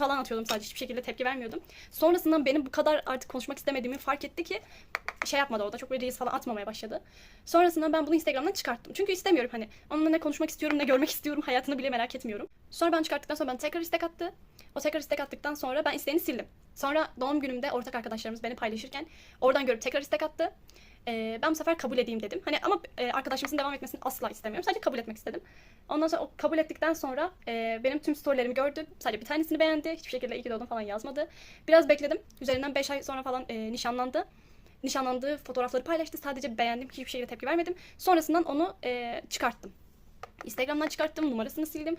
falan atıyordum sadece hiçbir şekilde tepki vermiyordum. Sonrasından benim bu kadar artık konuşmak istemediğimi fark etti ki şey yapmadı orada çok böyle reels falan atmamaya başladı. Sonrasında ben bunu Instagram'dan çıkarttım. Çünkü istemiyorum hani onunla ne konuşmak istiyorum ne görmek istiyorum hayatını bile merak etmiyorum. Sonra ben çıkarttıktan sonra ben tekrar istek attı. O tekrar istek attıktan sonra ben isteğini sildim. Sonra doğum günümde ortak arkadaşlarımız beni paylaşırken oradan görüp tekrar istek attı. Ee, ben bu sefer kabul edeyim dedim. Hani ama e, arkadaşımızın devam etmesini asla istemiyorum. Sadece kabul etmek istedim. Ondan sonra o kabul ettikten sonra e, benim tüm storylerimi gördü. Sadece bir tanesini beğendi. Hiçbir şekilde iyi ki doğdun falan yazmadı. Biraz bekledim. Üzerinden 5 ay sonra falan e, nişanlandı. Nişanlandığı fotoğrafları paylaştı. Sadece beğendim. Hiçbir şekilde tepki vermedim. Sonrasından onu e, çıkarttım. Instagram'dan çıkarttım. Numarasını sildim.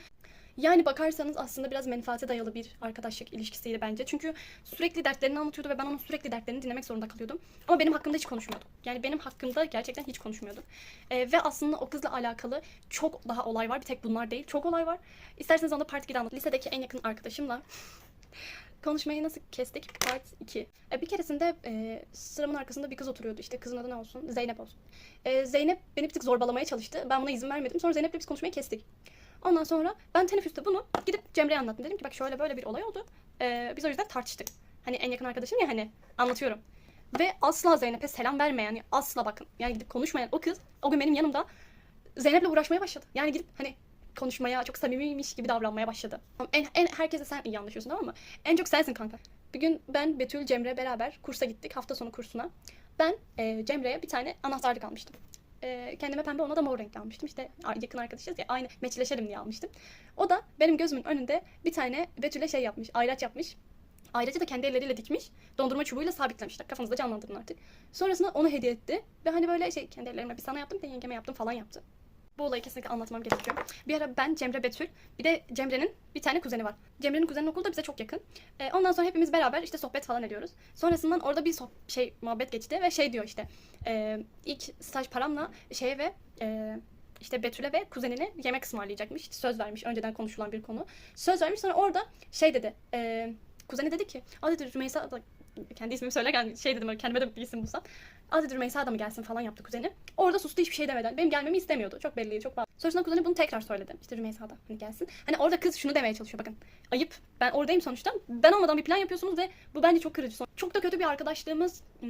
Yani bakarsanız aslında biraz menfaate dayalı bir arkadaşlık ilişkisiydi bence. Çünkü sürekli dertlerini anlatıyordu ve ben onun sürekli dertlerini dinlemek zorunda kalıyordum. Ama benim hakkımda hiç konuşmuyordu. Yani benim hakkımda gerçekten hiç konuşmuyordu. Ee, ve aslında o kızla alakalı çok daha olay var. Bir tek bunlar değil. Çok olay var. İsterseniz onu part 2'de anlat. Lisedeki en yakın arkadaşımla konuşmayı nasıl kestik? Part 2. E, bir keresinde e, sıramın arkasında bir kız oturuyordu. İşte kızın adı ne olsun? Zeynep olsun. E, Zeynep beni bir tık zorbalamaya çalıştı. Ben buna izin vermedim. Sonra Zeynep'le biz konuşmayı kestik. Ondan sonra ben teneffüste bunu gidip Cemre'ye anlattım. Dedim ki bak şöyle böyle bir olay oldu. Ee, biz o yüzden tartıştık. Hani en yakın arkadaşım ya hani anlatıyorum. Ve asla Zeynep'e selam vermeyen, asla bakın. Yani gidip konuşmayan o kız o gün benim yanımda Zeynep'le uğraşmaya başladı. Yani gidip hani konuşmaya çok samimiymiş gibi davranmaya başladı. En, en herkese sen iyi anlaşıyorsun tamam? En çok sensin kanka. Bir gün ben Betül Cemre beraber kursa gittik hafta sonu kursuna. Ben e, Cemre'ye bir tane anahtarlık almıştım. E, kendime pembe ona da mor renkli almıştım. İşte yakın arkadaşız ya aynı meçleşelim diye almıştım. O da benim gözümün önünde bir tane Betül'e şey yapmış, ayraç yapmış. Ayrıca da kendi elleriyle dikmiş. Dondurma çubuğuyla sabitlemişler. Kafanızda canlandırın artık. Sonrasında onu hediye etti. Ve hani böyle şey kendi ellerimle bir sana yaptım bir yengeme yaptım falan yaptı. Bu olayı kesinlikle anlatmam gerekiyor. Bir ara ben, Cemre, Betül, bir de Cemre'nin bir tane kuzeni var. Cemre'nin kuzeninin okulu da bize çok yakın. Ee, ondan sonra hepimiz beraber işte sohbet falan ediyoruz. Sonrasından orada bir soh- şey muhabbet geçti ve şey diyor işte e, ilk staj paramla şeye ve e, işte Betül'e ve kuzenine yemek ısmarlayacakmış. İşte söz vermiş önceden konuşulan bir konu. Söz vermiş sonra orada şey dedi. E, kuzeni dedi ki Aa dedi Rümeysa kendi ismimi söylerken şey dedim kendime de bir isim bulsam. Aa dedi Rümeysa da mı gelsin falan yaptı kuzeni. Orada sustu hiçbir şey demeden. Benim gelmemi istemiyordu. Çok belliydi çok bağlı. Sonrasında kuzeni bunu tekrar söyledi. İşte Rümeysa da hani gelsin. Hani orada kız şunu demeye çalışıyor bakın. Ayıp. Ben oradayım sonuçta. Ben olmadan bir plan yapıyorsunuz ve bu bence çok kırıcı. Çok da kötü bir arkadaşlığımız hmm,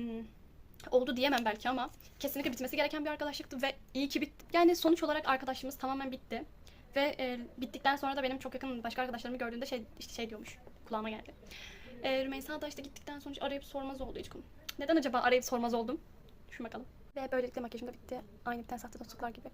oldu diyemem belki ama kesinlikle bitmesi gereken bir arkadaşlıktı ve iyi ki bitti. Yani sonuç olarak arkadaşlığımız tamamen bitti. Ve e, bittikten sonra da benim çok yakın başka arkadaşlarımı gördüğünde şey işte şey diyormuş. Kulağıma geldi. E, Rümeysa da işte gittikten sonra arayıp sormaz oldu hiç konu. Neden acaba arayıp sormaz oldum? Düşün bakalım. Ve böylelikle makyajım da bitti. Aynı bir tane sahte dostluklar gibi.